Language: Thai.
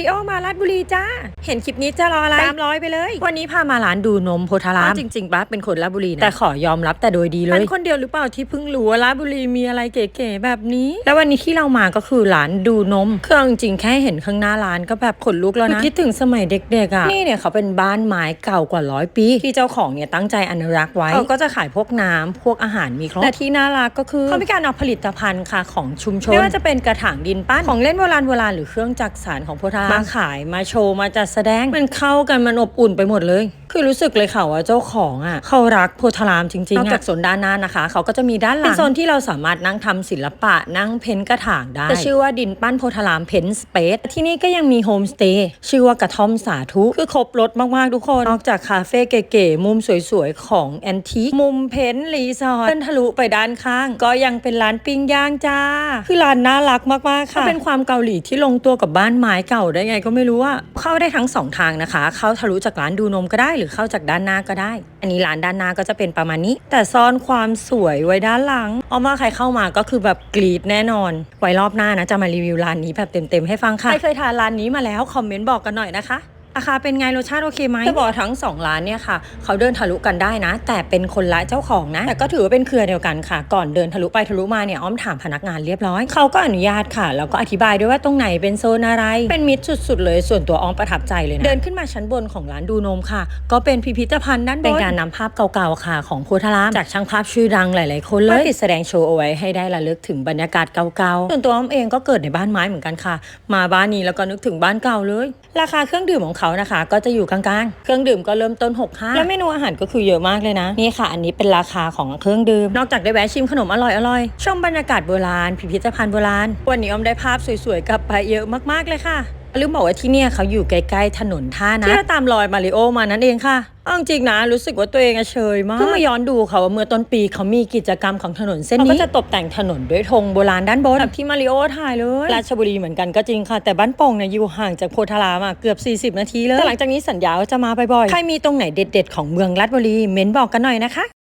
ริโอมาลาดบุรีจ้า เห็นคลิปนี้จะรออะไรตามร้อยไปเลย วันนี้พามาร้านดูนมโพธารามจริงๆป้าเป็นคนลาดบุรีนะแต่ขอยอมรับแต่โดยดีเลยเป็นคนเดียวหรือเปล่าที่เพิ่งรู้ว่าลาดบุรีมีอะไรเก๋ๆแบบนี้ แล้ววันนี้ที่เรามาก็คือร้านดูนมคือเอาจริงๆแค่เห็นข้างหน้าร้านก็แบบขนลุกแล้วนะคิดถึงสมัยเด็กๆอะนี่เนี่ยเขาเป็นบ้านไม้เก่ากว่าร้อยปี ที่เจ้าของเนี่ยตั้งใจอนุรักษ์ไว้เขาก็จะขายพวกน้ำพวกอาหารมีครบและที่น่ารักก็คือเขามีการเอาผลิตภัณฑ์ค่ะของชุมชนไม่ว่าจะเป็นกระถางดินปั้นของเล่นโบราณโบราณหรือเครื่องจักสานของโพธารามมาขายมาโชว์มาจัดแสดงมันเข้ากันมันอบอุ่นไปหมดเลย คือรู้สึกเลยค่ะว่าเจ้าของอะเขารักโพธารามจริงๆนอกจากโซนด้านหน้านะคะ เขาก็จะมีด้านหลังเป็นโซนที่เราสามารถนั่งทำศิลปะนั่งเพ้นท์กระถางได้จะชื่อว่าดินปั้นโพธารามเพ้นท์สเปซที่นี่ก็ยังมีโฮมสเตย์ชื่อว่ากระท่อมสาธุคือครบรถมากๆทุกคนนอกจากคาเฟ่เก๋ๆมุมสวยๆของแอนทิคมุมเพ้นท์รีสอร์ทเดินทะลุไปด้านข้าง ก็ยังเป็นร้านปิ้งย่างจ้า คือร้านน่ารักมากๆค่ะเป็นความเกาหลีที่ลงตัวกับบ้านไม้เก่าได้ไงก็ไม่รู้ว่าเข้าได้ทั้งสองทางนะคะ เข้าทะลุจากร้านดูนมก็ได้ หรือเข้าจากด้านหน้าก็ได้ อันนี้ร้านด้านหน้าก็จะเป็นประมาณนี้ แต่ซ่อนความสวยไว้ด้านหลังเอามาใครเข้ามาก็คือแบบกรีดแน่นอน ไว้รอบหน้านะจะมารีวิวร้านนี้แบบเต็มๆให้ฟังค่ะใครเคยทานร้านนี้มาแล้วคอมเมนต์บอกกันหน่อยนะคะ ราคาเป็นไงรสชาติโอเคไหมจะบอกทั้ง 2 ร้านเนี่ยค่ะเขาเดินทะลุกันได้นะ แต่เป็นคนละเจ้าของนะ แต่ก็ถือว่าเป็นเครือเดียวกันค่ะ ก่อนเดินทะลุไปทะลุมาเนี่ยอ้อมถามพนักงานเรียบร้อยเขาก็อนุญาตค่ะแล้วก็อธิบายด้วยว่าตรงไหนเป็นโซนอะไร เป็นมิตรสุด ๆ เลยส่วนตัวอ้อมประทับใจเลยนะเดินขึ้นมาชั้นบนของร้านดูนมค่ะ ก็เป็นพิพิธภัณฑ์ด้านบนเป็นการนำภาพเก่าๆค่ะ ของโพธารามจากช่างภาพชื่อดังหลายๆคนเลยมาติดแสดงโชว์เอาไว้ให้ได้ระลึกถึงบรรยากาศเก่าๆส่วนตัวอ้อมเองก็เกิดในบ้านไม้เหมือนกันค่ะ มาบ้านนี้แล้วก็นึกถึงบ้านเก่าเลย ราคาเครื่องดื่มของเขานะคะ ก็จะอยู่กลางๆ เครื่องดื่มก็เริ่มต้น65แล้วเมนูอาหารก็คือเยอะมากเลยนะ นี่ค่ะ อันนี้เป็นราคาของเครื่องดื่ม นอกจากได้แวะชิมขนมอร่อยๆ ชมบรรยากาศโบราณ พิพิธภัณฑ์โบราณ วันนี้อ้อมได้ภาพสวยๆกลับไปเยอะมากๆเลยค่ะลืมบอกว่าที่เนี่ยเขาอยู่ใกล้ๆถนนท่านะที่เราตามรอยมาริโอมานั่นเองค่ะ เอาจริงๆนะรู้สึกว่าตัวเองอะเชยมากเพิ่งมาย้อนดูค่ะว่าเมื่อต้นปีเขามีกิจกรรมของถนนเส้นนี้เขาก็จะตกแต่งถนนด้วยธงโบราณด้านบนแบบที่มาริโอถ่ายเลยราชบุรีเหมือนกันก็จริงค่ะ แต่บ้านโป่งเนี่ยอยู่ห่างจากโพธารามอะเกือบ 40 นาทีเลยแต่หลังจากนี้สัญญาว่าจะมาบ่อยๆใครมีตรงไหนเด็ด ๆ ของเมืองราชบุรีเม้นบอกกันหน่อยนะคะ